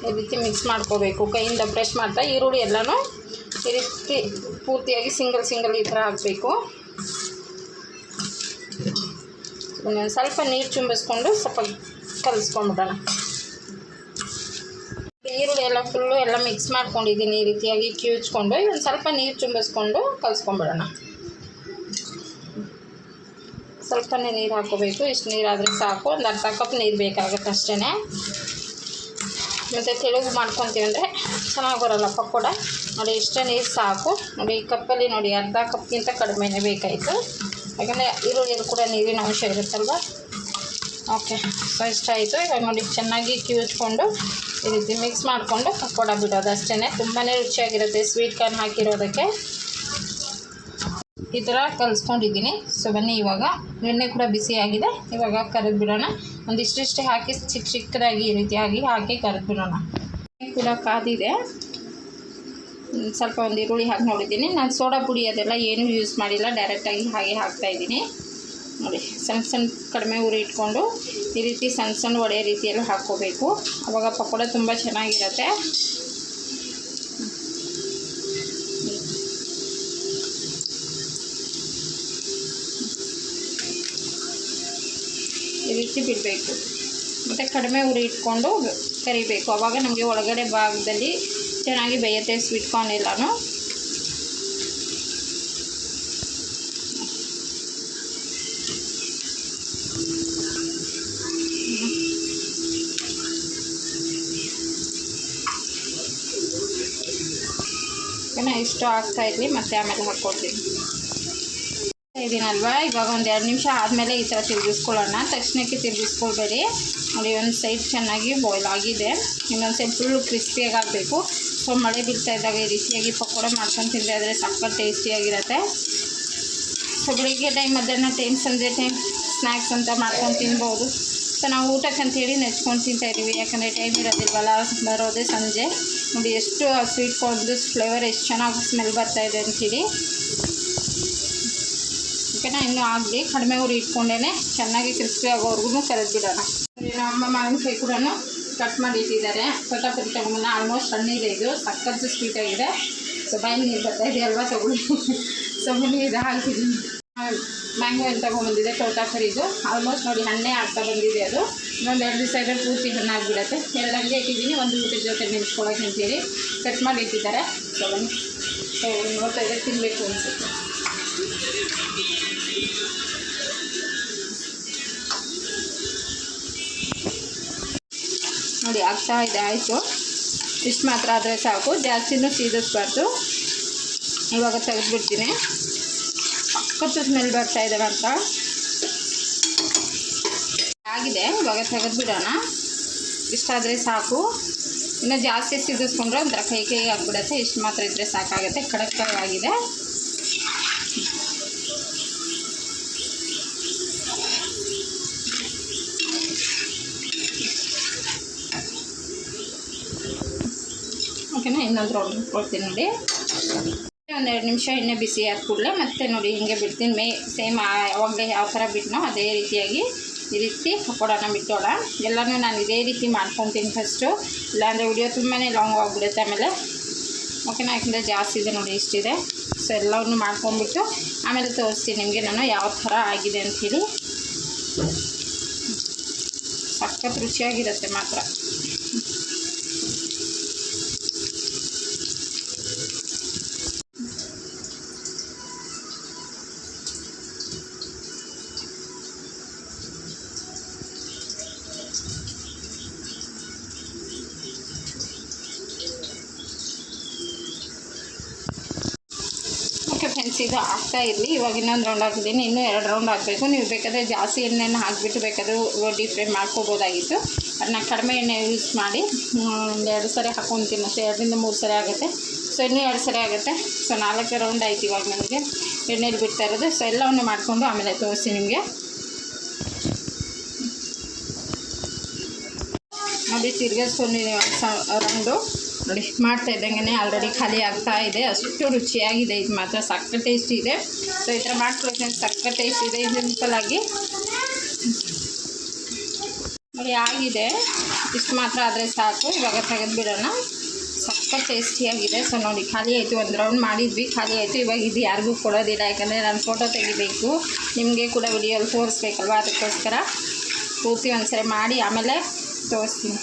ಈ ರೀತಿ ಮಿಕ್ಸ್ ಮಾಡ್ಕೋಬೇಕು. ಕೈಯಿಂದ ಬ್ರಷ್ ಮಾಡ್ತಾ, ಈರುಳ್ಳಿ ಎಲ್ಲನೂ ಈ ರೀತಿ ಪೂರ್ತಿಯಾಗಿ ಸಿಂಗಲ್ ಸಿಂಗಲ್ ಈ ಥರ ಹಾಕಬೇಕು. ಸ್ವಲ್ಪ ನೀರು ಚುಂಬಿಸ್ಕೊಂಡು ಸ್ವಲ್ಪ ಕಲಿಸ್ಕೊಂಡ್ಬಿಡೋಣ ಈರುಳ್ಳಿ ಎಲ್ಲ ಫುಲ್ಲು ಎಲ್ಲ ಮಿಕ್ಸ್ ಮಾಡ್ಕೊಂಡಿದ್ದೀನಿ ಈ ರೀತಿಯಾಗಿ ಕಿವುಚ್ಕೊಂಡು ಒಂದು ಸ್ವಲ್ಪ ನೀರು ಚುಂಬಿಸ್ಕೊಂಡು ಕಲಿಸ್ಕೊಂಡ್ಬಿಡೋಣ ಸ್ವಲ್ಪನೇ ನೀರು ಹಾಕೋಬೇಕು ಇಷ್ಟು ನೀರಾದರೆ ಸಾಕು. ಒಂದು ಅರ್ಧ ಕಪ್ ನೀರು ಬೇಕಾಗುತ್ತೆ ಅಷ್ಟೇ ಮತ್ತು ತೆಳುಗು ಮಾಡ್ಕೊತೀವಿ ಅಂದರೆ ಚೆನ್ನಾಗಿ ಬರೋಲ್ಲ ಪಕೋಡ ನೋಡಿ, ಇಷ್ಟೇ ನೀರು ಸಾಕು. ನೋಡಿ, ಈ ಕಪ್ಪಲ್ಲಿ ನೋಡಿ, ಅರ್ಧ ಕಪ್ಗಿಂತ ಕಡಿಮೆನೇ ಬೇಕಾಯಿತು. ಯಾಕಂದರೆ ಈರುಳ್ಳಿಯಲ್ಲಿ ಕೂಡ ನೀರಿನ ಅಂಶ ಇರುತ್ತಲ್ವ? ಓಕೆ ಸೊ ಇಷ್ಟ ಆಯಿತು. ಇವಾಗ ನೋಡಿ, ಚೆನ್ನಾಗಿ ಕಿವುಚ್ಕೊಂಡು ಈ ರೀತಿ ಮಿಕ್ಸ್ ಮಾಡಿಕೊಂಡು ಪಕೋಡ ಬಿಡೋದು ಅಷ್ಟೇ ತುಂಬಾ ರುಚಿಯಾಗಿರುತ್ತೆ ಸ್ವೀಟ್ ಕಾರ್ನ್ ಹಾಕಿರೋದಕ್ಕೆ. ಈ ಥರ ಕಲಿಸ್ಕೊಂಡಿದ್ದೀನಿ. ಸೊ ಬನ್ನಿ, ಇವಾಗ ಎಣ್ಣೆ ಕೂಡ ಬಿಸಿಯಾಗಿದೆ ಇವಾಗ ಕರೆದು ಬಿಡೋಣ. ಒಂದಿಷ್ಟಿಷ್ಟೇ ಹಾಕಿ ಚಿಕ್ಕ ಚಿಕ್ಕದಾಗಿ ಈ ರೀತಿಯಾಗಿ ಹಾಕಿ ಕರೆದು ಬಿಡೋಣ. ಕೂಡ ಕಾದಿದೆ. ಸ್ವಲ್ಪ ಒಂದು ಈರುಳ್ಳಿ ಹಾಕಿ ನೋಡಿದ್ದೀನಿ. ನಾನು ಸೋಡಾ ಪುಡಿ ಅದೆಲ್ಲ ಏನೂ ಯೂಸ್ ಮಾಡಿಲ್ಲ. ಡೈರೆಕ್ಟಾಗಿ ಹಾಗೆ ಹಾಕ್ತಾಯಿದ್ದೀನಿ ನೋಡಿ ಸಣ್ಣ ಸಣ್ಣ ಕಡಿಮೆ ಉರಿ ಇಟ್ಕೊಂಡು ಈ ರೀತಿ ಸಣ್ಣ ಸಣ್ಣ ಒಡೆಯ ರೀತಿಯಲ್ಲಿ ಹಾಕ್ಕೋಬೇಕು. ಆವಾಗ ಪಕೋಡ ತುಂಬ ಚೆನ್ನಾಗಿರುತ್ತೆ. ರೀತಿ ಬಿಡಬೇಕು. ಮತ್ತು ಕಡಿಮೆ ಉರಿ ಇಟ್ಕೊಂಡು ಕರಿಬೇಕು. ಆವಾಗ ನಮಗೆ ಒಳಗಡೆ ಭಾಗದಲ್ಲಿ ಚೆನ್ನಾಗಿ ಬೇಯುತ್ತೆ ಸ್ವೀಟ್ ಕಾರ್ನ್ ಎಲ್ಲನೂ. ಇಷ್ಟು ಆಗ್ತಾ ಇರಲಿ, ಮತ್ತೆ ಆಮೇಲೆ ಹಾಕ್ಕೊಡ್ತೀನಿ. ಇದೀನಲ್ವಾ ಇವಾಗ ಒಂದು ಎರಡು ನಿಮಿಷ ಆದಮೇಲೆ ಈ ಥರ ತಿರುಗಿಸ್ಕೊಳ್ಳೋಣ. ತಕ್ಷಣಕ್ಕೆ ತಿರುಗಿಸ್ಕೊಳ್ಬೇಡಿ. ನೋಡಿ ಒಂದು ಸೈಡ್ ಚೆನ್ನಾಗಿ ಬಾಯ್ಲ್ ಆಗಿದೆ. ಇನ್ನೊಂದು ಸೈಡ್ ಫುಲ್ಲು ಕ್ರಿಸ್ಪಿಯಾಗಿ ಆಗಬೇಕು. ಸೊ ಮಳೆ ಬೀಳ್ತಾ ಇದ್ದಾಗ ಈ ರೀತಿಯಾಗಿ ಪಕೋಡ ಮಾಡ್ಕೊಂಡು ತಿಂದರೆ ಆದರೆ ಸಕ್ಕತ್ ಟೇಸ್ಟಿಯಾಗಿರುತ್ತೆ ಸೊ ಬೆಳಿಗ್ಗೆ ಟೈಮ್ ಮಧ್ಯಾಹ್ನ ಟೈಮ್ ಸಂಜೆ ಟೈಮ್ ಸ್ನ್ಯಾಕ್ಸ್ ಅಂತ ಮಾಡ್ಕೊಂಡು ತಿನ್ಬೋದು. ಸೊ ನಾವು ಊಟಕ್ಕೆ ಅಂತೇಳಿ ನೆಚ್ಕೊಂಡು ತಿಂತಾ ಇದ್ದೀವಿ ಯಾಕಂದರೆ ಟೈಮ್ ಇರೋದಿಲ್ವಲ್ಲ, ಬರೋದೇ ಸಂಜೆ. ನೋಡಿ, ಎಷ್ಟು ಸ್ವೀಟ್ ಕೊಂದು ಫ್ಲೇವರ್ ಎಷ್ಟು ಚೆನ್ನಾಗಿ ಸ್ಮೆಲ್ ಬರ್ತಾ ಇದೆ ಅಂತೀರಿ ಓಕೆನಾ ಇನ್ನೂ ಆಗಲಿ, ಕಡಿಮೆ ಉರಿ ಇಟ್ಕೊಂಡೇ ಚೆನ್ನಾಗಿ ಕ್ರಿಸ್ಪಿ ಆಗೋವರೆಗೂ ಕರೆದ್ಬಿಡೋಣ ನಮ್ಮ ಮಾವಿನಕಾಯಿ ಕೂಡ ಕಟ್ ಮಾಡಿ ಇಟ್ಟಿದ್ದಾರೆ. ಕಟಾಪರಿ ತಗೊಂಡ್ಬಂದ ಆಲ್ಮೋಸ್ಟ್ ಹಣ್ಣಿದೆ ಇದು. ಸಕ್ಕತ್ತು ಸ್ವೀಟಾಗಿದೆ ಸೊ ಬಾಯಿ ನೀರು ಬರ್ತಾ ಇದೆ ಅಲ್ವಾ ತಗೊಳ್ಳಿ. ಸೊ ಇದು ಹಾಕಿದ್ದೀನಿ ಮ್ಯಾಂಗೋ ಏನು ತೊಗೊಂಬಂದಿದೆ ತೋತಾಪರಿದು ಆಲ್ಮೋಸ್ಟ್ ನೋಡಿ ಹಣ್ಣೆ ಆಗ್ತಾ ಬಂದಿದೆ ಅದು. ಇನ್ನೊಂದು ಎರಡು ದಿವಸ ಇದ್ರೆ ಪೂರ್ತಿ ಹಣ್ಣಾಗಿಬಿಡುತ್ತೆ ಎರಡು ಹಂಗೆ ಇಟ್ಟಿದ್ದೀನಿ, ಒಂದು ಊಟದ ಜೊತೆ ನೆನೆಸ್ಕೊಳಕ್ಕೆ ಅಂತೇಳಿ ಕಟ್ ಮಾಡಿ ಇಟ್ಟಿದ್ದಾರೆ. ಸೊ ಬನ್ನಿ. ಸೊ ನೋಡ್ತಾ ಇದ್ದರೆ ತಿನ್ನಬೇಕು ಅನಿಸುತ್ತೆ. ನೋಡಿ ಆಗ್ತಾ ಇದೆ, ಆಯಿತು. ಇಷ್ಟು ಮಾತ್ರ ಆದರೆ ಸಾಕು. ಜಾಸ್ತಿನೂ ಸೀದಿಸ್ಬಾರ್ದು ಇವಾಗ ತೆಗೆದ್ಬಿಡ್ತೀನಿ. ಸಕ್ಕತ್ತು ಸ್ಮೆಲ್ ಬರ್ತಾ ಇದ್ದಾವೆ ಅಂತ. ಆಗಿದೆ, ಇವಾಗ ತೆಗೆದ್ಬಿಡೋಣ. ಇಷ್ಟಾದರೆ ಸಾಕು. ಇನ್ನು ಜಾಸ್ತಿ ಸೀದಿಸ್ಕೊಂಡ್ರೆ ಒಂಥರ ಕೈ ಕೈ ಆಗಿಬಿಡುತ್ತೆ. ಇಷ್ಟು ಮಾತ್ರ ಇದ್ದರೆ ಸಾಕಾಗುತ್ತೆ. ಖಡಕ್ಕಾಗಿ ಓಕೆನಾ ಇನ್ನೊಂದು ರೌಂಡ್ ಕೊಡ್ತೀನಿ ನೋಡಿ. ಒಂದೆರಡು ನಿಮಿಷ ಎಣ್ಣೆ ಬಿಸಿ ಆದ ಕೂಡಲೇ ಮತ್ತೆ ನೋಡಿ ಹಿಂಗೆ ಬಿಡ್ತೀನಿ. ಮೇ ಸೇಮ್ ಯಾವಾಗಲೇ ಯಾವ ಥರ ಬಿಟ್ಟನೋ ಅದೇ ರೀತಿಯಾಗಿ ಈ ರೀತಿ ಪಕೋಡನ ಬಿಟ್ಟೋಣ ಎಲ್ಲನೂ ನಾನು ಇದೇ ರೀತಿ ಮಾಡ್ಕೊತೀನಿ ಫಸ್ಟು ಇಲ್ಲಾಂದರೆ ವಿಡಿಯೋ ತುಂಬಾ ಲಾಂಗ್ ಆಗಿಬಿಡುತ್ತೆ ಆಮೇಲೆ. ಓಕೆನಾ ಯಾಕಂದರೆ ಜಾಸ್ತಿ ಇದೆ ನೋಡಿ ಇಷ್ಟಿದೆ. ಸೊ ಎಲ್ಲವನ್ನು ಮಾಡ್ಕೊಂಬಿಟ್ಟು ಆಮೇಲೆ ತೋರಿಸ್ತೀನಿ ನಿಮಗೆ ನಾನು ಯಾವ ಥರ ಆಗಿದೆ ಅಂಥೇಳಿ. ಸಖತ್ ರುಚಿಯಾಗಿರುತ್ತೆ ಮಾತ್ರ. ಇದು ಆಗ್ತಾ ಇರಲಿ. ಇವಾಗ ಇನ್ನೊಂದು ರೌಂಡ್ ಹಾಕಿದ್ದೀನಿ. ಇನ್ನೂ ಎರಡು ರೌಂಡ್ ಹಾಕಬೇಕು. ನೀವು ಬೇಕಾದರೆ ಜಾಸ್ತಿ ಎಣ್ಣೆನ ಹಾಕಿಬಿಟ್ಟು ಬೇಕಾದರೂ ಡೀಪ್ ಫ್ರೈ ಮಾಡ್ಕೋಬೋದಾಗಿತ್ತು. ಅದನ್ನ ಕಡಿಮೆ ಎಣ್ಣೆ ಯೂಸ್ ಮಾಡಿ ಒಂದು ಎರಡು ಸರಿ ಹಾಕ್ಕೊತೀನಿ ಅಷ್ಟೇ ಎರಡರಿಂದ ಮೂರು ಸರಿ ಆಗುತ್ತೆ. ಸೊ ಇನ್ನೂ ಎರಡು ಸರಿ ಆಗುತ್ತೆ. ಸೊ ನಾಲ್ಕು ರೌಂಡ್ ಆಯ್ತು ಇವಾಗ ನನಗೆ ಎಣ್ಣೆಲಿ ಬಿಡ್ತಾ ಇರೋದು. ಸೊ ಎಲ್ಲವನ್ನು ಮಾಡಿಕೊಂಡು ಆಮೇಲೆ ತೋರಿಸ್ತೀನಿ ನಿಮಗೆ. ನೋಡಿ ಸ ರೌಂಡು ನೋಡಿ, ಮಾಡ್ತಾ ಇದ್ದಂಗೆ ಆಲ್ರೆಡಿ ಖಾಲಿ ಆಗ್ತಾ ಇದೆ. ಅಷ್ಟು ರುಚಿಯಾಗಿದೆ. ಇದು ಮಾತ್ರ ಸಕ್ಕರೆ ಟೇಸ್ಟ್ ಇದೆ. ಸೊ ಈ ಥರ ಮಾಡ್ಕೊಳ್ತೀನಿ ಸಕ್ಕ ಟೇಸ್ಟ್ ಇದೆ. ಸಿಂಪಲಾಗಿ ನೋಡಿ, ಆಗಿದೆ. ಇಷ್ಟು ಮಾತ್ರ ಆದರೆ ಸಾಕು. ಇವಾಗ ತೆಗೆದು ಬಿಡೋಣ ಸಕ್ಕ ಟೇಸ್ಟಿಯಾಗಿದೆ ಸೊ ನೋಡಿ, ಖಾಲಿ ಆಯಿತು. ಒಂದು ರೌಂಡ್ ಮಾಡಿದ್ವಿ. ಖಾಲಿ ಆಯಿತು. ಇವಾಗ ಇದು ಯಾರಿಗೂ ಕೊಡೋದಿಲ್ಲ. ಯಾಕಂದರೆ ನಾನು ಫೋಟೋ ತೆಗಿಬೇಕು. ನಿಮಗೆ ಕೂಡ ವಿಡಿಯೋಲ್ಲಿ ತೋರಿಸ್ಬೇಕಲ್ವ? ಅದಕ್ಕೋಸ್ಕರ ಪೂರ್ತಿ ಒಂದ್ಸರಿ ಮಾಡಿ ಆಮೇಲೆ ತೋರಿಸ್ತೀನಿ.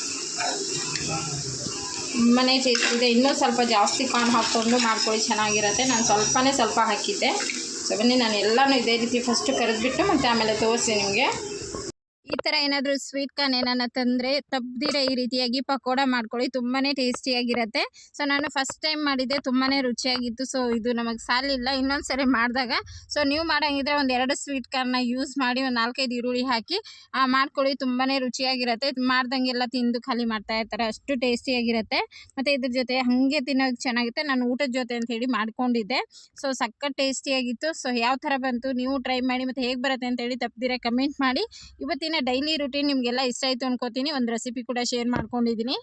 ತುಂಬನೇ ಟೇಸ್ಟ್ ಇದೆ. ಇನ್ನೂ ಸ್ವಲ್ಪ ಜಾಸ್ತಿ ಕಾರ್ನ್ ಹಾಕ್ಕೊಂಡು ಮಾಡ್ಕೊಳ್ಳಿ. ಚೆನ್ನಾಗಿರುತ್ತೆ. ನಾನು ಸ್ವಲ್ಪನೇ ಸ್ವಲ್ಪ ಹಾಕಿದ್ದೆ. ಸೊ ಬನ್ನಿ, ನಾನು ಎಲ್ಲನೂ ಇದೇ ರೀತಿ ಫಸ್ಟು ಕರೆದ್ಬಿಟ್ಟು ಮತ್ತು ಆಮೇಲೆ ತೋರಿಸಿ ನಿಮಗೆ. ಈ ತರ ಏನಾದ್ರು ಸ್ವೀಟ್ ಕಾರ್ನ್ ಏನಾನ ತಂದ್ರೆ ತಪ್ಪದಿರ ಈ ರೀತಿಯಾಗಿ ಪಕೋಡ ಮಾಡ್ಕೊಳ್ಳಿ. ತುಂಬಾ ಟೇಸ್ಟಿಯಾಗಿರುತ್ತೆ ಸೊ ನಾನು ಫಸ್ಟ್ ಟೈಮ್ ಮಾಡಿದ್ದೆ. ತುಂಬಾನೇ ರುಚಿಯಾಗಿತ್ತು. ಸೊ ಇದು ನಮಗೆ ಸಾಲಿಲ್ಲ. ಇನ್ನೊಂದ್ಸರಿ ಮಾಡಿದಾಗ. ಸೊ ನೀವು ಮಾಡಂಗಿದ್ರೆ ಒಂದು ಎರಡು ಸ್ವೀಟ್ ಕಾರ್ನ ಯೂಸ್ ಮಾಡಿ ಒಂದು ನಾಲ್ಕೈದು ಈರುಳ್ಳಿ ಹಾಕಿ ಆ, ಮಾಡ್ಕೊಳ್ಳಿ. ತುಂಬಾನೇ ರುಚಿಯಾಗಿರುತ್ತೆ. ಮಾಡ್ದಂಗೆಲ್ಲ ತಿಂದು ಖಾಲಿ ಮಾಡ್ತಾ ಇರ್ತಾರೆ. ಅಷ್ಟು ಟೇಸ್ಟಿಯಾಗಿರುತ್ತೆ ಮತ್ತೆ ಇದ್ರ ಜೊತೆ ಹಂಗೆ ತಿನ್ನೋಕೆ ಚೆನ್ನಾಗಿರುತ್ತೆ. ನಾನು ಊಟದ ಜೊತೆ ಅಂತ ಹೇಳಿ ಮಾಡ್ಕೊಂಡಿದ್ದೆ. ಸೊ ಸಕ್ಕ ಟೇಸ್ಟಿಯಾಗಿತ್ತು ಸೊ ಯಾವ ಥರ ಬಂತು? ನೀವು ಟ್ರೈ ಮಾಡಿ. ಮತ್ತೆ ಹೇಗೆ ಬರುತ್ತೆ ಅಂತೇಳಿ ತಪ್ಪದಿರ ಕಮೆಂಟ್ ಮಾಡಿ. ಇವತ್ತಿನ ಡೈಲಿ ರುಟೀನ್ ನಿಮಗೆಲ್ಲ ಇಷ್ಟ ಆಯಿತು ಅನ್ಕೋತೀನಿ. ಒಂದು ರೆಸಿಪಿ ಕೂಡ ಶೇರ್ ಮಾಡ್ಕೊಂಡಿದ್ದೀನಿ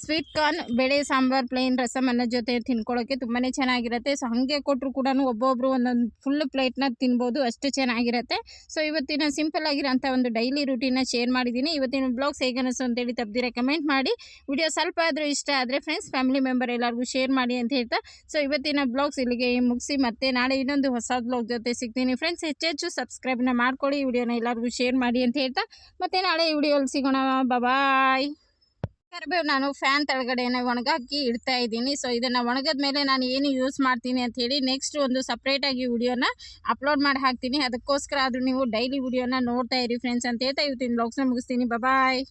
ಸ್ವೀಟ್ ಕಾರ್ನ್ ಬೇಳೆ, ಸಾಂಬಾರ್ ಪ್ಲೇನ್ ರಸಮ್ ಅನ್ನೋ ಜೊತೆ ತಿನ್ಕೊಳ್ಳೋಕ್ಕೆ ತುಂಬಾ ಚೆನ್ನಾಗಿರುತ್ತೆ. ಸೊ ಹಾಗೆ ಕೊಟ್ಟರು ಕೂಡ ಒಬ್ಬೊಬ್ಬರು ಒಂದೊಂದು ಫುಲ್ ಪ್ಲೇಟ್ನ ತಿನ್ಬೋದು, ಅಷ್ಟು ಚೆನ್ನಾಗಿರುತ್ತೆ. ಸೊ ಇವತ್ತಿನ ಸಿಂಪಲ್ ಆಗಿರೋಂಥ ಒಂದು ಡೈಲಿ ರುಟೀನ ಶೇರ್ ಮಾಡಿದ್ದೀನಿ ಇವತ್ತಿನ ಬ್ಲಾಗ್ಸ್ ಹೇಗೆ ಅನಿಸ್ತು ಅಂತೇಳಿ ತಪ್ಪದಿರ ಕಮೆಂಟ್ ಮಾಡಿ. ವಿಡಿಯೋ ಸ್ವಲ್ಪ ಆದರೂ ಇಷ್ಟ ಆದರೆ ಫ್ರೆಂಡ್ಸ್ ಫ್ಯಾಮಿಲಿ ಮೆಂಬರ್ ಎಲ್ಲರಿಗೂ ಶೇರ್ ಮಾಡಿ ಅಂತ ಹೇಳ್ತಾ. ಸೊ ಇವತ್ತಿನ ಬ್ಲಾಗ್ಸ್ ಇಲ್ಲಿಗೆ ಮುಗಿಸಿ, ಮತ್ತೆ ನಾಳೆ ಇನ್ನೊಂದು ಹೊಸ ಬ್ಲಾಗ್ ಜೊತೆ ಸಿಗ್ತೀನಿ. ಫ್ರೆಂಡ್ಸ್ ಹೆಚ್ಚೆಚ್ಚು ಸಬ್ಸ್ಕ್ರೈಬ್ನ ಮಾಡ್ಕೊಳ್ಳಿ ವಿಡಿಯೋನ ಎಲ್ಲರಿಗೂ ಶೇರ್ ಮಾಡಿ ಅಂತ ಹೇಳ್ತಾ. ಮತ್ತೆ ನಾಳೆ ವಿಡಿಯೋಲಿ ಸಿಗೋಣ. ಬಾಯ್ ಕರಿಬೇವು ನಾನು ಫ್ಯಾನ್ ತೆಳಗಡೆನೆ ಒಣಗಾಕಿ ಇಡ್ತಾ ಇದ್ದೀನಿ. ಸೊ ಇದನ್ನು ಒಣಗದ ಮೇಲೆ ನಾನು ಏನು ಯೂಸ್ ಮಾಡ್ತೀನಿ ಅಂತ ಹೇಳಿ ನೆಕ್ಸ್ಟ್ ಒಂದು ಸಪ್ರೇಟಾಗಿ ವಿಡಿಯೋನ ಅಪ್ಲೋಡ್ ಮಾಡಿ ಹಾಕ್ತೀನಿ. ಅದಕ್ಕೋಸ್ಕರ ಆದರೂ ನೀವು ಡೈಲಿ ವಿಡಿಯೋನ ನೋಡ್ತಾ ಇರಿ ಫ್ರೆಂಡ್ಸ್ ಅಂತ ಹೇಳ್ತಾ ಇವತ್ತಿನ ಬ್ಲಾಗ್ಸ್ನ ಮುಗಿಸ್ತೀನಿ. ಬಾಯ್